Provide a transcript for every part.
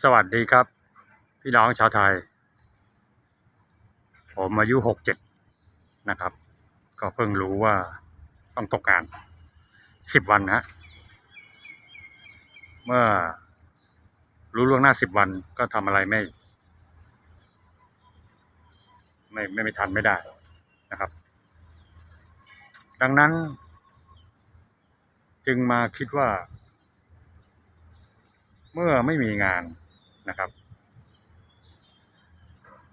สวัสดีครับ พี่น้องชาวไทย ผมอายุหกเจ็ดนะครับ ก็เพิ่งรู้ว่าต้องตกงานสิบวันนะ เมื่อรู้ล่วงหน้าสิบวันก็ทำอะไรไม่ ไม่ไม่ไม่ทันไม่ได้นะครับ ดังนั้น จึงมาคิดว่า เมื่อไม่มีงาน นะครับ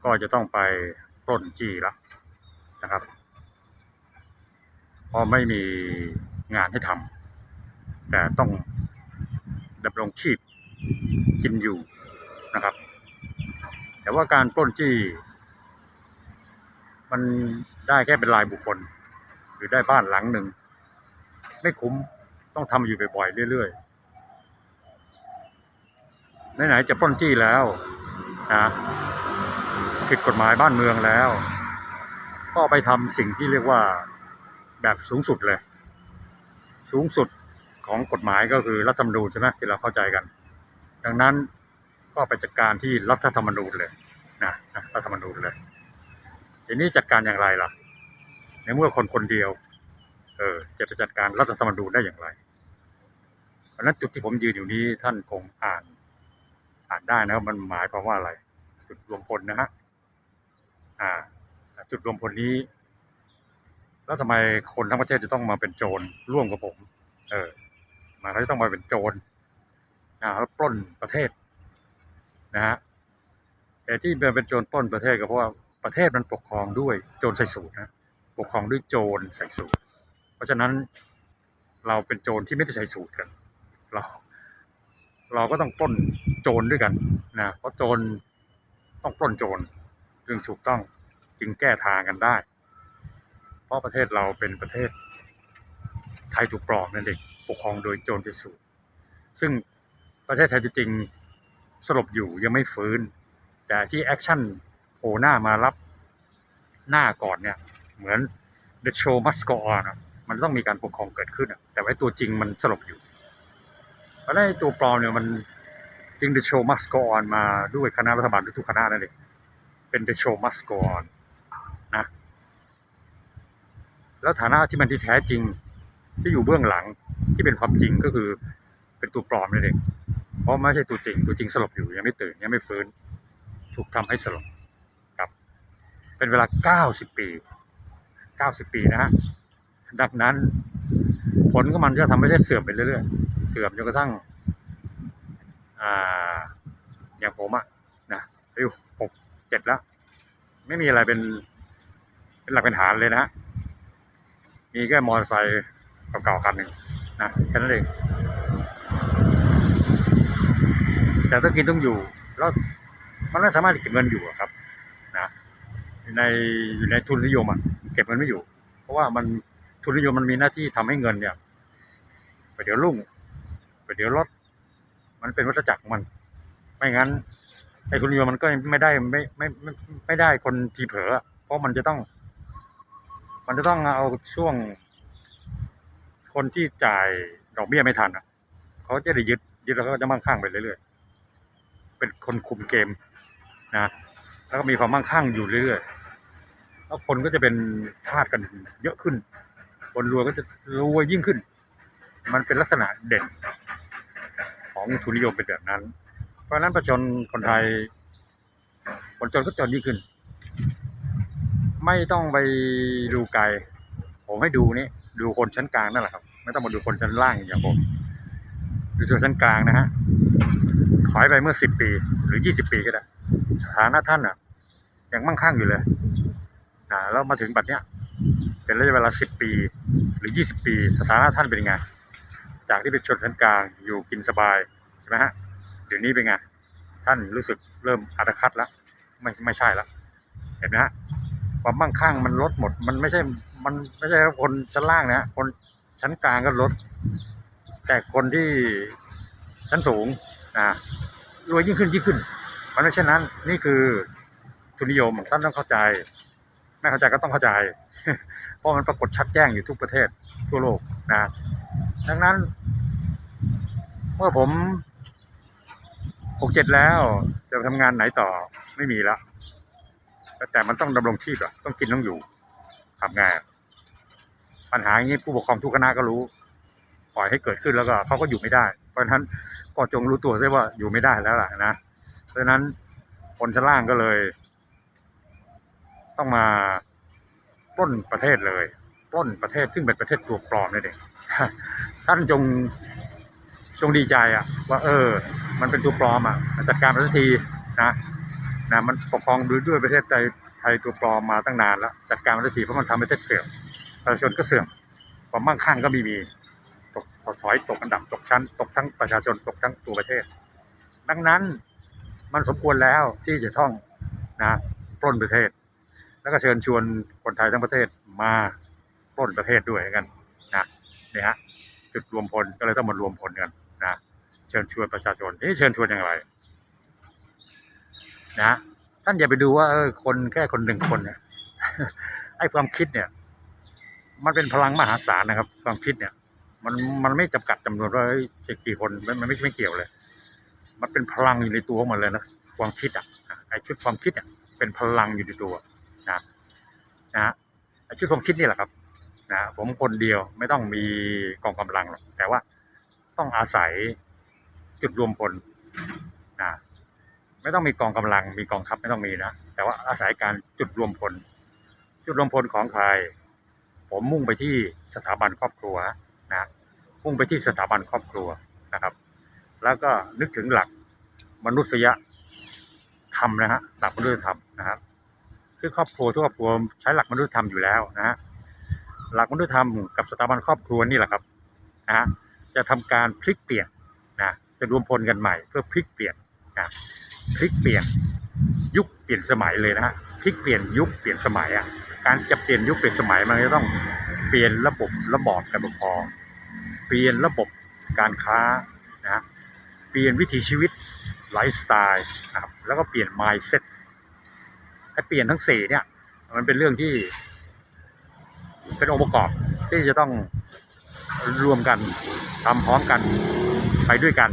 ก็จะต้องไปปล้นจี้ละนะครับเพราะไม่มีงานให้ทำแต่ต้องดำรงชีพกินอยู่นะครับ แต่ว่าการปล้นจี้ มันได้แค่เป็นรายบุคคล หรือได้บ้านหลังหนึ่ง ไม่คุ้มต้องทำอยู่บ่อยๆเรื่อยๆ ไหนๆจะป้นจี้แล้วนะผิดกฎหมายบ้านเมืองแล้ว ก็ไปทำสิ่งที่เรียกว่าแบบสูงสุดเลย สูงสุดของกฎหมายก็คือรัฐธรรมนูญใช่ไหมที่เราเข้าใจกัน ดังนั้นก็ไปจัดการที่รัฐธรรมนูญเลยนะนะรัฐธรรมนูญเลยทีนี้จัดการอย่างไรล่ะ ในเมื่อคนคนเดียวเออจะไปจัดการรัฐธรรมนูญได้อย่างไร เพราะฉะนั้นจุดที่ผมยืนอยู่นี้ท่านคงอ่าน อ่านได้นะครับมันหมายความว่าอะไร จุดรวมพลนะฮะอ่า จุดรวมพลนี้ แล้วทำไมคนทั้งประเทศจะต้องมาเป็นโจรร่วมกับผม เออมันก็จะต้องมาเป็นโจรนะแล้วปล้นประเทศ นะฮะแต่ที่เป็นโจรปล้นประเทศก็เพราะว่าประเทศมันปกครองด้วยโจรใส่สูตรนะปกครองด้วยโจรใส่สูตร เพราะฉะนั้นเราเป็นโจรที่ไม่ได้ใส่สูตรกัน เรา เราก็ต้องปล้นโจรด้วยกันนะเพราะโจรต้องปล้นโจรจึงถูกต้องจึงแก้ทางกันได้ เพราะประเทศเราเป็นประเทศไทยถูกปลอมนั่นเองปกครองโดยโจรเจสูซึ่งประเทศไทยจริงสลบอยู่ยังไม่ฟื้น แต่ที่แอคชั่นโผล่หน้ามารับหน้าก่อนเนี่ย เหมือน the show must go on อะมันต้องมีการปกครองเกิดขึ้นแต่ว่าตัวจริงมันสลบอยู่ ราะฉะนั้นไอ้ตัวปลอมเนี่ยมันจึง the show must go on มาด้วยคณะรัฐบาลทุกคณะนั่นเองเป็น the show must go on นะแล้วฐานะที่มันที่แท้จริงที่อยู่เบื้องหลังที่เป็นความจริงก็คือเป็นตัวปลอมนั่นเองเพราะไม่ใช่ตัวจริง ตัวจริงสลบอยู่ยังไม่ตื่นยังไม่ฟื้น ถูกทำให้สลบครับ เป็นเวลา 90 ปี 90 ปีนะฮะดังนั้นผลของมันก็ทำให้ได้เสื่อมไปเรื่อยๆ เสื่อมจนกระทั่ง อ่า อย่างผมอะนะอายุหกเจ็ดแล้ว ไม่มีอะไรเป็น เป็นหลักเป็นฐานเลยนะฮะมีแค่มอเตอร์ไซค์เก่าๆคันหนึ่งนะแค่นั้นเองแต่ต้องกินต้องอยู่ แล้วมันไม่สามารถเก็บเงินอยู่ครับนะในอยู่ในทุนนิยมอะเก็บเงินไม่อยู่ เพราะว่ามันทุนนิยมมันมีหน้าที่ทำให้เงินเนี่ยไปเดี๋ยวรุ่ง เดี๋ยวลดมันเป็นวัฏจักรของมัน ไม่งั้นไอ้ทุนนิยมันก็ไม่ได้ไม่ไม่ไม่ไม่ได้คนทีเผลอเพราะมันจะต้อง มันจะต้องเอาช่วง คนที่จ่ายดอกเบี้ยไม่ทันอะเขาจะได้ยึดยึดแล้วก็จะมั่งคั่งไปเรื่อยๆเป็นคนคุมเกมนะแล้วก็มีความมั่งคั่งอยู่เรื่อยๆแล้วคนก็จะเป็นทาสกันเยอะขึ้น คนรวยก็จะรวยยิ่งขึ้น มันเป็นลักษณะเด่น ของทุนนิยมเป็นแบบนั้น เพราะนั้นประชาชนคนไทยคนจนก็จนยิ่งขึ้น ไม่ต้องไปดูไกล ผมให้ดูนี่ดูคนชั้นกลางนั่นแหละครับ ไม่ต้องมาดูคนชั้นล่างอย่างผมดูส่วนชั้นกลางนะฮะถอยไปเมื่อสิบปีหรือยี่สิบปีก็ได้สถานะท่านอะยังมั่งคั่งอยู่เลยนะแล้วมาถึงบัดเนี้ยเป็นระยะเวลาสิบปี หรือยี่สิบปี สถานะท่านเป็นยังไงจากที่เป็นชนชั้นกลางอยู่กินสบาย ช่ไหมฮะเดี๋ยวนี้เป็นไง ท่านรู้สึกเริ่มอัตคัดแล้วไม่ไม่ใช่แล้วเห็นไหมฮะความมั่งคั่งมันลดหมด มันไม่ใช่มันไม่ใช่คนชั้นล่างนะคนชั้นกลางก็ลด แต่คนที่ชั้นสูงนะรวยยิ่งขึ้นยิ่งขึ้น เพราะฉะนั้นนี่คือทุนนิยมท่านต้องเข้าใจ ไม่เข้าใจก็ต้องเข้าใจ เพราะมันปรากฏชัดแจ้งอยู่ทุกประเทศทั่วโลกนะดังนั้น เมื่อผม หกเจ็ดแล้วจะทำงานไหนต่อไม่มีละแต่มันต้องดำรงชีพอะต้องกินต้องอยู่ทำไงานปัญหาอย่างนี้ผู้ปกครองทุกคณะก็รู้ ปล่อยให้เกิดขึ้นแล้วก็เขาก็อยู่ไม่ได้ เพราะฉะนั้นก็จงรู้ตัวซะว่าอยู่ไม่ได้แล้วล่ะนะเพราะฉะนั้นคนชั้นล่างก็เลย ต้องมาปล้นประเทศเลยปล้นประเทศซึ่งเป็นประเทศตัวปลอมนี่เองท่านจง จงดีใจอะว่าเออ มันเป็นตัวปลอมอะจัดการมันสักทีนะนะมันปกครองด้วยด้วยประเทศไทยไทยตัวปลอมมาตั้งนานแล้วจัดการมันสักทีเพราะมันทำให้ประเทศเสื่อมประชาชนก็เสื่อมความมั่งคั่งก็ไมีมีตกถอยตกอันดับตกชั้น ตกทั้งประชาชนตกทั้งตัวประเทศ ดังนั้นมันสมควรแล้วที่จะต้องนะปล้นประเทศ แล้วก็เชิญชวนคนไทยทั้งประเทศมาปล้นประเทศด้วยกันนะนี่ฮะจุดรวมพลก็เลยต้องมารวมพลกัน นะเชิญชวนประชาชนนี่เชิญชวนอย่างไร นะท่านอย่าไปดูว่าเออคนแค่คนหนึ่งคนเนี่ยไอ้ความคิดเนี่ย มันเป็นพลังมหาศาลนะครับ ความคิดเนี่ย มันมันไม่จำกัดจำนวนว่าจะกี่คนมันมันไม่ไม่เกี่ยวเลย มันเป็นพลังอยู่ในตัวของมันเลยนะความคิดอะไอ้ชุดความคิดอะเป็นพลังอยู่ในตัวนะนะไอ้ชุดความคิดนี่แหละครับ นะผมคนเดียวไม่ต้องมีกองกำลังหรอกแต่ว่า ต้องอาศัยจุดรวมพลนะไม่ต้องมีกองกำลัง มีกองทัพไม่ต้องมีนะ แต่ว่าอาศัยการจุดรวมพล จุดรวมพลของใคร ผมมุ่งไปที่สถาบันครอบครัวนะมุ่งไปที่สถาบันครอบครัวนะครับ แล้วก็นึกถึงหลักมนุษยธรรมนะฮะหลักมนุษยธรรมนะครับซึ่งครอบครัวทุกครอบครัวใช้หลักมนุษยธรรมอยู่แล้วนะฮะหลักมนุษยธรรมกับสถาบันครอบครัวนี่แหละครับนะฮะ จะทำการพลิกเปลี่ยนนะจะรวมพลกันใหม่เพื่อพลิกเปลี่ยนนะพลิกเปลี่ยนยุคเปลี่ยนสมัยเลยนะฮะพลิกเปลี่ยนยุคเปลี่ยนสมัยอะการจะเปลี่ยนยุคเปลี่ยนสมัยมันจะต้องเปลี่ยนระบบระบอบการปกครอง เปลี่ยนระบบการค้านะฮะเปลี่ยนวิถีชีวิตไลฟ์สไตล์นะครับแล้วก็เปลี่ยน mindset ให้เปลี่ยนทั้งสี่เนี่ยมันเป็นเรื่องที่เป็นองค์ประกอบที่จะต้องรวมกัน ทำพร้อมกันไปด้วยกัน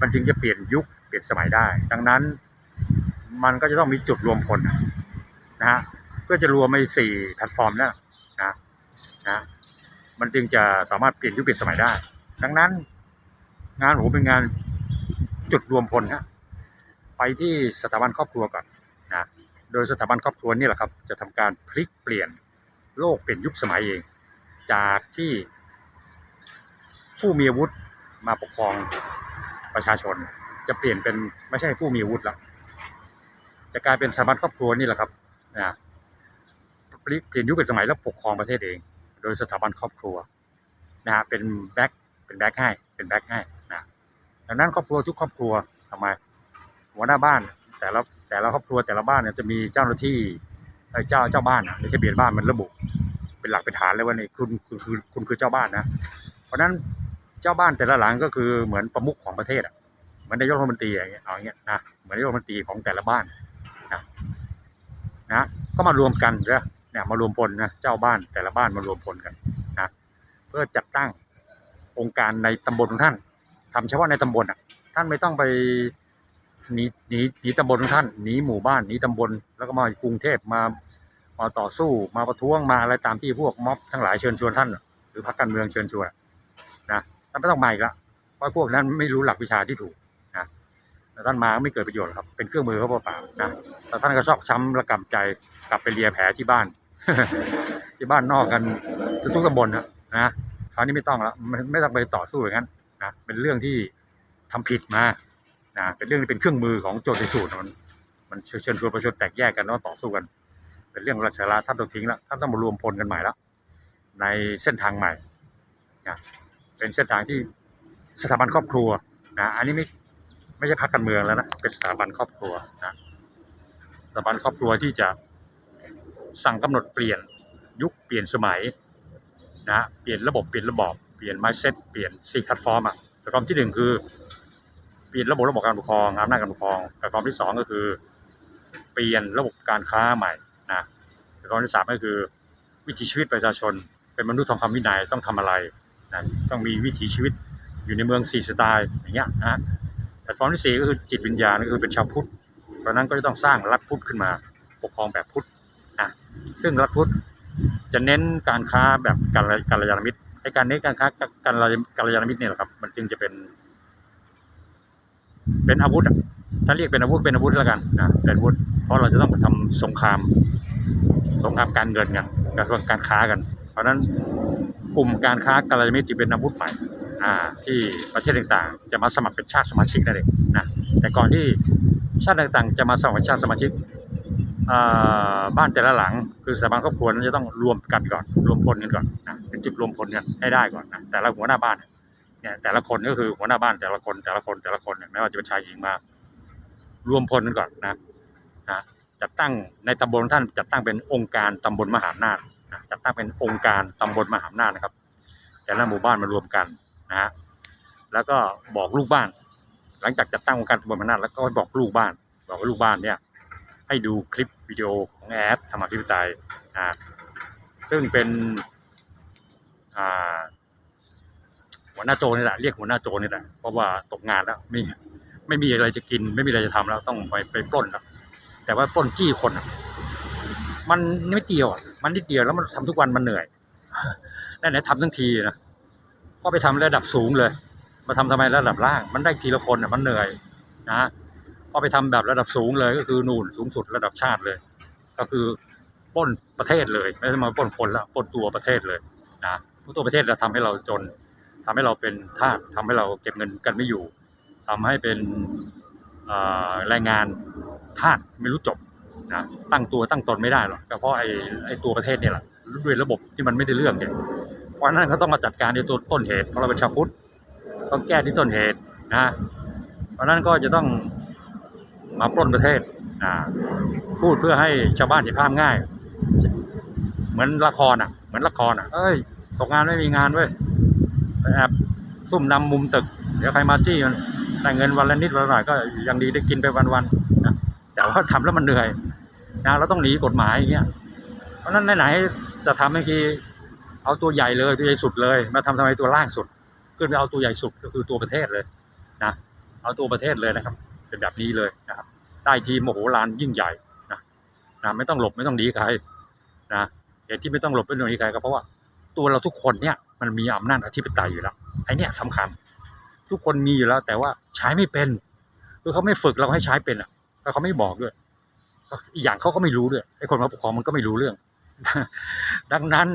มันจึงจะเปลี่ยนยุคเปลี่ยนสมัยได้ ดังนั้นมันก็จะต้องมีจุดรวมพลนะฮะเพื่อจะรวมไอ้สี่แพลตฟอร์มเนี่ยนะนะมันจึงจะสามารถเปลี่ยนยุคเปลี่ยนสมัยได้ ดังนั้น งานผมเป็นงานจุดรวมพลฮะไปที่สถาบันครอบครัวก่อนนะโดยสถาบันครอบครัวนี่แหละครับ จะทำการพลิกเปลี่ยนโลกเปลี่ยนยุคสมัยเอง จากที่ ผู้มีอาวุธมาปกครองประชาชน จะเปลี่ยนเป็นไม่ใช่ผู้มีอาวุธแล้วจะกลายเป็นสถาบันครอบครัวนี่แหละครับนะเปลี่ยนยุคเป็นสมัยแล้วปกครองประเทศเอง โดยสถาบันครอบครัวนะฮะเป็นแบ็คเป็นแบ็คให้เป็นแบ็คให้นะดังนั้นครอบครัวทุกครอบครัวทำไมหัวหน้าบ้านแต่ละแต่ละครอบครัวแต่ละบ้านเนี่ยจะมีเจ้าหน้าที่เอ่อเจ้าเจ้าบ้านอะในทะเบียนบ้านมันระบุ เป็นหลักเป็นฐานเลยว่านี่คุณคุณคือคุณคือเจ้าบ้านนะ เพราะฉะนั้น จ้าบ้านแต่ละหลังก็คือเหมือนประมุขของประเทศอะเหมือนนายกรัฐมนตรีอย่างเงี้ยเอาอย่างเงี้ยนะเหมือนนายกรัฐมนตรีของแต่ละบ้านนะนะก็มารวมกันนะเนี่ยมารวมพลนะเจ้าบ้านแต่ละบ้านมารวมพลกันนะเพื่อจัดตั้งองค์การในตำบลของท่านทำเฉพาะในตำบลอะท่านไม่ต้องไปหนีหนีหนีตำบลของท่านหนีหมู่บ้านหนีตำบลแล้วก็มากรุงเทพมามาต่อสู้มาประท้วงมาอะไรตามที่พวกม็อบทั้งหลายเชิญชวนท่าน หรือพรรคการเมืองเชิญชวนนะ ท่านไม่ต้องมาอีกละเพราะพวกนั้นไม่รู้หลักวิชาที่ถูกนะแต่ท่านมาไม่เกิดประโยชน์ครับ เป็นเครื่องมือเขาเปล่าๆนะแต่ท่านก็ชอกช้ำระกำใจกลับไปเลียแผลที่บ้าน ที่บ้านนอกกันทุกตำบลนะนะคราวนี้ไม่ต้องแล้วไม่ไม่ต้องไปต่อสู้อย่างนั้นนะเป็นเรื่องที่ทำผิดมานะเป็นเรื่องที่เป็นเครื่องมือของโจรสูตรมันมันเชิญชวนประชาชนแตกแยกกันแล้วต่อสู้กัน เป็นเรื่องราชาระท่านต้องทิ้งแล้วท่านต้องมารวมพลกันใหม่แล้วในเส้นทางใหม่นะ เป็นเส้นทางที่สถาบันครอบครัวนะอันนี้ไม่ไม่ใช่พรรคการเมืองแล้วนะเป็นสถาบันครอบครัวนะสถาบันครอบครัวที่จะสั่งกำหนดเปลี่ยนยุคเปลี่ยนสมัยนะเปลี่ยนระบบเปลี่ยนระบอบเปลี่ยน mindset เปลี่ยนสี่แพลตฟอร์มอะแพลตฟอร์มที่หนึ่งคือเปลี่ยนระบบระบบการปกครองอำนาจการปกครองแพลตฟอร์มที่สองก็คือ เปลี่ยนระบบการค้าใหม่นะแพลตฟอร์มที่สามก็คือ วิถีชีวิตประชาชน เป็นมนุษย์ทองคำวินัยต้องทำอะไร ต้องมีวิถีชีวิตอยู่ในเมืองสี่สไตล์อย่างเงี้ยนะแพลตฟอร์มที่สี่ก็คือจิตวิญญาณก็คือเป็นชาวพุทธเพราะนั้นก็จะต้องสร้างรัฐพุทธขึ้นมาปกครองแบบพุทธอะซึ่งรัฐพุทธจะเน้นการค้าแบบการการยานมิตรไอ้การเน้นการค้าการการยานมิตรเนี่ยแหละครับ มันจึงจะเป็น เป็นอาวุธถ้าเรียกเป็นอาวุธเป็นอาวุธแล้วกันนะเป็นอาวุธเพราะเราจะต้องไปทำสงครามสงครามการเงินกันการการค้ากัน เพราะฉะนั้น กลุ่มการค้าการยานมิตรจึงเป็นอาวุธใหม่ที่ประเทศต่างๆ จะมาสมัครเป็นชาติสมาชิกนั่นเองนะแต่ก่อนที่ชาติต่างๆ จะมาสมัครเป็นชาติสมาชิกบ้านแต่ละหลังคือสถาบันครอบครัวนั้นจะต้องรวมกันก่อน รวมพลกันก่อนนะเป็นจุดรวมพลกันให้ได้ก่อนนะแต่ละหัวหน้าบ้านเนี่ยแต่ละคนก็คือหัวหน้าบ้านแต่ละคนแต่ละคนแต่ละคนเนี่ยไม่ว่าจะเป็นชายหญิงมา รวมพลกันก่อนนะนะจัดตั้งในตำบลท่านจัดตั้งเป็นองค์การตำบลมหาอำนาจ จัดตั้งเป็นองค์การตำบลมหาอำนาจนะครับ แต่ละหมู่บ้านมารวมกันนะฮะแล้วก็บอกลูกบ้าน หลังจากจัดตั้งองค์การตำบลมหาอำนาจแล้วก็บอกลูกบ้าน บอกลูกบ้านเนี่ยให้ดูคลิปวิดีโอของแอดธรรมาธิปไตยอ่าซึ่งเป็นหัวหน้าโจนี่แหละเรียกหัวหน้าโจนี่แหละเพราะว่าตกงานแล้วไม่ไม่มีอะไรจะกิน ไม่มีอะไรจะทำแล้วต้องไปไปปล้นแล้วแต่ว่าปล้นจี้คนอะ มันนิดเดียว มันนิดเดียวแล้วมันทำทุกวันมันเหนื่อยนั่นไหนทำทั้งทีนะก็ไปทำระดับสูงเลย มาทำทำไมระดับล่าง มันได้ทีละคนอะมันเหนื่อยนะก็ไปทำแบบระดับสูงเลยก็คือนู่นสูงสุดระดับชาติเลย ก็คือปล้นประเทศเลย ไม่ใช่มาปล้นคนละปล้นตัวประเทศเลยนะตัวประเทศเราทำให้เราจนทำให้เราเป็นทาสทำให้เราเก็บเงินกันไม่อยู่ทำให้เป็นแรงงานทาสไม่รู้จบ นะตั้งตัวตั้งตนไม่ได้หรอกก็เพราะไอ้ไอ้ตัวประเทศเนี่ยแหละด้วยระบบที่มันไม่ได้เรื่องเนี่ยเพราะนั้นเขาต้องมาจัดการในตัวต้นเหตุเพราะเราเป็นชาวพุทธต้องแก้ที่ต้นเหตุนะเพราะนั้นก็จะต้องมาปล้นประเทศอ่าพูดเพื่อให้ชาวบ้านเห็นภาพง่าย เหมือนละครอะ เหมือนละครอะ เอ้ยตกงานไม่มีงานเว้ยแอบซุ่มนำมุมตึก เดี๋ยวใครมาจี้มันได้เงินวันละนิดวันละหน่อยก็ยังดีได้กินไปวันๆนะ แต่ว่าทำแล้วมันเหนื่อยนะเราต้องหนีกฎหมายอย่างเงี้ยเพราะฉะนั้นไหนๆจะทำให้ทีเอาตัวใหญ่เลยตัวใหญ่สุดเลย มาทำทำไมตัวล่างสุด ขึ้นไปเอาตัวใหญ่สุดก็คือตัวประเทศเลยนะเอาตัวประเทศเลยนะครับ เป็นแบบนี้เลยนะครับได้ทีมโมโหลานยิ่งใหญ่นะนะไม่ต้องหลบไม่ต้องหนีใครนะเหตุที่ไม่ต้องหลบไม่ต้องหนีใครก็เพราะว่าตัวเราทุกคนเนี่ยมันมีอำนาจอธิปไตยอยู่แล้วไอ้เนี่ยสำคัญ ทุกคนมีอยู่แล้วแต่ว่าใช้ไม่เป็นคือเขาไม่ฝึกเราให้ใช้เป็นอะ แล้วเขาไม่บอกด้วยอีกอย่างเขาก็ไม่รู้ด้วยไอ้คนมาปกครองมันก็ไม่รู้เรื่อง ดังนั้น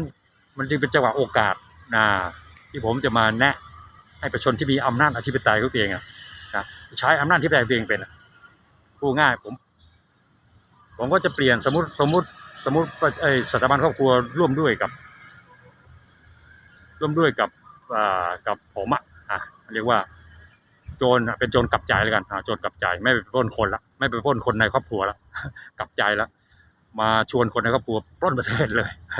มันจึงเป็นจังหวะโอกาสนะที่ผมจะมาแนะให้ประชาชนที่มีอำนาจอธิปไตยของตัวเองอะนะใช้อำนาจอธิปไตยของตัวเองเป็นพูดง่ายผม ผมก็จะเปลี่ยนสมมติสมมติสมมติไอ้สถาบันครอบครัวร่วมด้วยกับ ร่วมด้วยกับกับผมอะอะเรียกว่า โจรเป็นโจรกลับใจแล้วกันโจรกลับใจไม่ไปปล้นคนละ ไม่ไปปล้นคนในครอบครัวและกลับใจแล้วมาชวนคนในครอบครัวปล้นประเทศเลยเ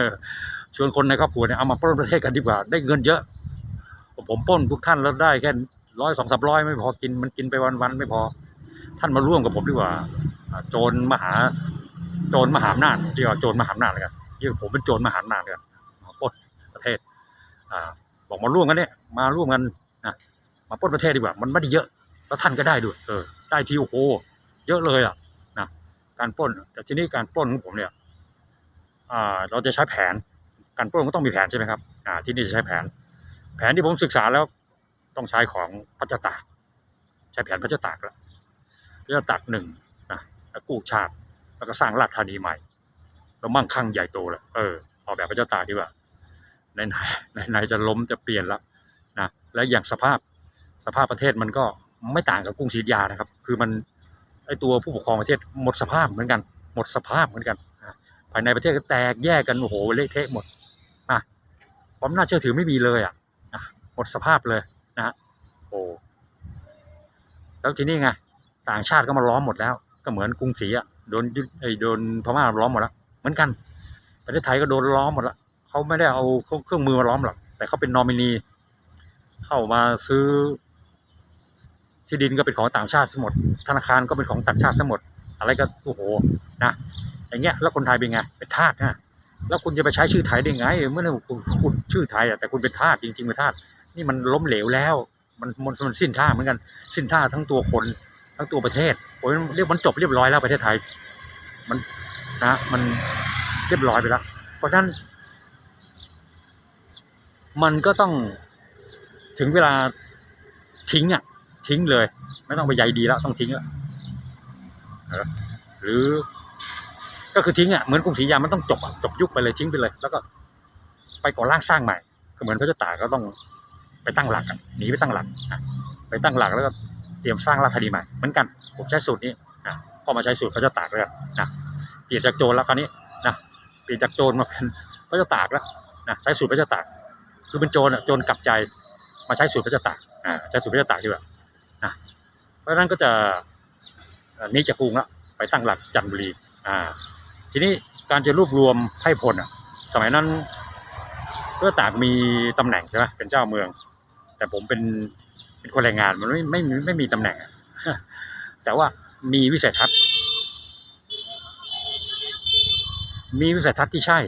ชวนคนในครอบครัวเนี่ยเอามาปล้นประเทศกันดีกว่า ได้เงินเยอะ ผมปล้นทุกท่านแล้วได้แค่ร้อยสองสามร้อยไม่พอกินมันกินไปวันๆไม่พอ ท่านมาร่วมกับผมดีกว่า โจรมหา โจรมหาอำนาจเรียกว่าโจรมหาอำนาจเลยกันที่ผมเป็นโจรมหาอำนาจเลยกันมาปล้นประเทศอ่าบอกมาร่วมกันเนี่ยมาร่วมกันนะมาปล้นประเทศดีกว่า มันไม่ได้เยอะ แล้วท่านก็ได้ด้วยเออได้ทีโอ้โห เยอะเลยอะนะการปล้นแต่ที่นี้การปล้นของผมเนี่ยเราจะใช้แผนการปล้นก็ต้องมีแผนใช่ไหมครับอ่าที่นี่จะใช้แผน แผนที่ผมศึกษาแล้วต้องใช้ของพระเจ้าตากใช้แผนพระเจ้าตากแล้วพระเจ้าตากหนึ่งนะกู้ชาติแล้วก็สร้างราชธานีใหม่แล้วมั่งคั่งใหญ่โตเลยเออเอาแบบพระเจ้าตากดีกว่าไหนไหนไหนจะล้มจะเปลี่ยนแล้วนะและอย่างสภาพสภาพประเทศมันก็ไม่ต่างกับกรุงศรีอยุธยานะครับ คือมัน ตัวผู้ปกครองประเทศหมดสภาพเหมือนกัน หมดสภาพเหมือนกันภายในประเทศก็แตกแยกกันโอ้โหเละเทะหมดอะความน่าเชื่อถือไม่มีเลยอะนะหมดสภาพเลยนะฮะโอ้แล้วทีนี้ไงต่างชาติก็มาล้อมหมดแล้ว ก็เหมือนกรุงศรีอะโดนยึดไอ้โดนพม่าล้อมหมดแล้วเหมือนกันประเทศไทยก็โดนล้อมหมดแล้วเขาไม่ได้เอาเครื่องมือมาล้อมหรอกแต่เขาเป็นนอมินีเข้ามาซื้อ ที่ดินก็เป็นของต่างชาติทั้งหมดธนาคารก็เป็นของต่างชาติทั้งหมดอะไรก็โอ้โหนะอย่างเงี้ยแล้วคนไทยเป็นไงเป็นทาสนะแล้วคุณจะไปใช้ชื่อไทยได้ไง เมื่อคุณคุณชื่อไทยอะแต่คุณเป็นทาสจริงๆเป็นทาสนี่มันล้มเหลวแล้ว มันมันมันสิ้นท่าเหมือนกัน สิ้นท่าทั้งตัวคนทั้งตัวประเทศโอ้ยเรียกมันจบเรียบร้อยแล้วประเทศไทย มันนะมันเรียบร้อยไปแล้วเพราะฉะนั้น มันก็ต้องถึงเวลาทิ้งอะ ทิ้งเลย ไม่ต้องไปใยดีแล้วต้องทิ้งแล้วหรือก็คือทิ้งอะเหมือนกรุงศรีอยามันต้องจบอะจบยุคไปเลยทิ้งไปเลย แล้วก็ ไปก่อร่างสร้างใหม่ก็เหมือนพระเจ้าตากก็ต้องไปตั้งหลักหนีไปตั้งหลักไปตั้งหลักแล้วก็เตรียมสร้างราชธานีใหม่เหมือนกันผมใช้สูตรนี้นะก็มาใช้สูตรพระเจ้าตากเลยนะเปลี่ยนจากโจรแล้วคราวนี้นะเปลี่ยนจากโจรมาเป็นพระเจ้าตากแล้วนะใช้สูตรพระเจ้าตากคือเป็นโจรอะโจรกลับใจมาใช้สูตรพระเจ้าตากอ่าใช้สูตรพระเจ้าตากดีกว่า นะเพราะนั้นก็จะนี้จากรุงล้วไปตั้งหลักจันทบุรีอ่าทีนี้การจะรวบรวมไพร่พลอะ สมัยนั้นเพื่อตากมีตำแหน่งใช่ไหมเป็นเจ้าเมือง แต่ผมเป็นเป็นคนแรงงานมันไม่ไม่ไม่ไม่มีตำแหน่งอะแต่ว่ามีวิสัยทัศน์ มีวิสัยทัศน์ที่ใช่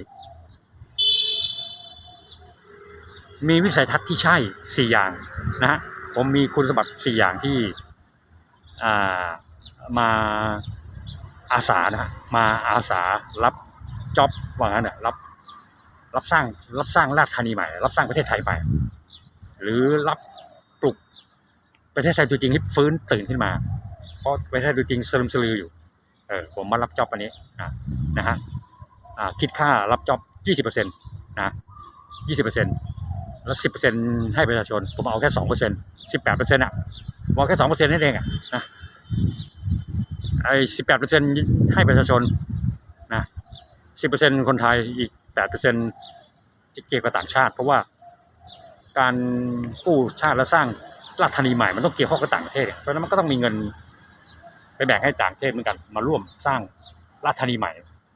มีวิสัยทัศน์ที่ใช่สี่อย่างนะฮะ ผมมีคุณสมบัติสี่อย่างที่ามาอาสานะมาอาสารับจ็อบว่างั้นน่ะรับรับสร้างรับสร้างราชธานีใหม่ รับสร้างประเทศไทยใหม่หรือรับปลุกประเทศไทยตัวจริงให้ฟื้นตื่นขึ้นมา เพราะประเทศไทยตัวจริงสลึมสลืออยู่เออผมมารับจ็อบอันนี้นะนะฮะคิดค่ารับจ็อบยี่สิบเปอร์เซ็นต์นะยี่สิบเปอร์เซ็นต์ แล้วสิบเปอร์เซ็นให้ประชาชน ผมเอาแค่สองเปอร์เซ็นต์สิบแปดเปอร์เซ็นต์อะมเอาแค่สองเปอร์เซ็นต์นั่นเองอะนะไอ้สิบแปดเปอร์เซ็นให้ประชาชนนะสิบเปอร์เซ็นคนไทยอีกแปดเปอร์เซ็นเกี่ยวกับต่างชาติ เพราะว่าการกู้ชาติและสร้างราชธานีใหม่มันต้องเกี่ยวข้องกับต่างประเทศ เพราะฉะนั้นมันก็ต้องมีเงิน ไปแบ่งให้ต่างประเทศเหมือนกันมาร่วมสร้างราชธานีใหม่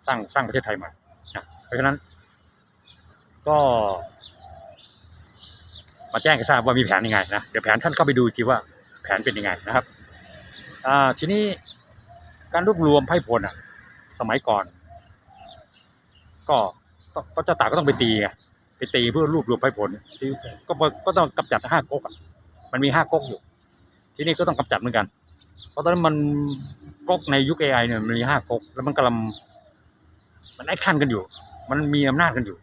สร้างสร้างประเทศไทยใหม่นะเพราะฉะนั้น ก็ มาแจ้งให้ทราบว่ามีแผนยังไงนะเดี๋ยวแผนท่านเข้าไปดูทีว่าแผนเป็นยังไงนะครับทีนี้การรวบรวมไพ่พลอะ สมัยก่อน ก็ก็ก็เจ้าตากก็ต้องไปตีไปตีเพื่อรวบรวมไพ่พลที่ก็ก็ต้องกำจัดห้าก๊กอะมันมีห้าก๊กอยู่ ที่นี่ก็ต้องกำจัดเหมือนกัน เพราะตอนนั้นมันก๊กในยุคเอไอเนี่ยมันมีห้าก๊กแล้วมันกำลังมันไอ้ขั้นกันอยู่ มันมีอำนาจกันอยู่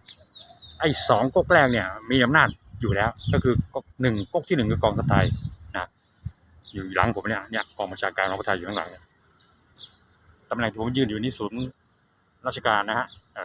ไอ้สองก๊กแรกเนี่ย มีอำนาจ อยู่แล้ว ก็คือก๊กหนึ่งก๊กที่หนึ่งคือกองทัพไทยนะอยู่หลังผมเนี่ยเนี่ยกองบัญชาการกองทัพไทยอยู่ข้างหลังตำแหน่งที่ผมยืนอยู่นี่ศูนย์ราชการนะฮะเ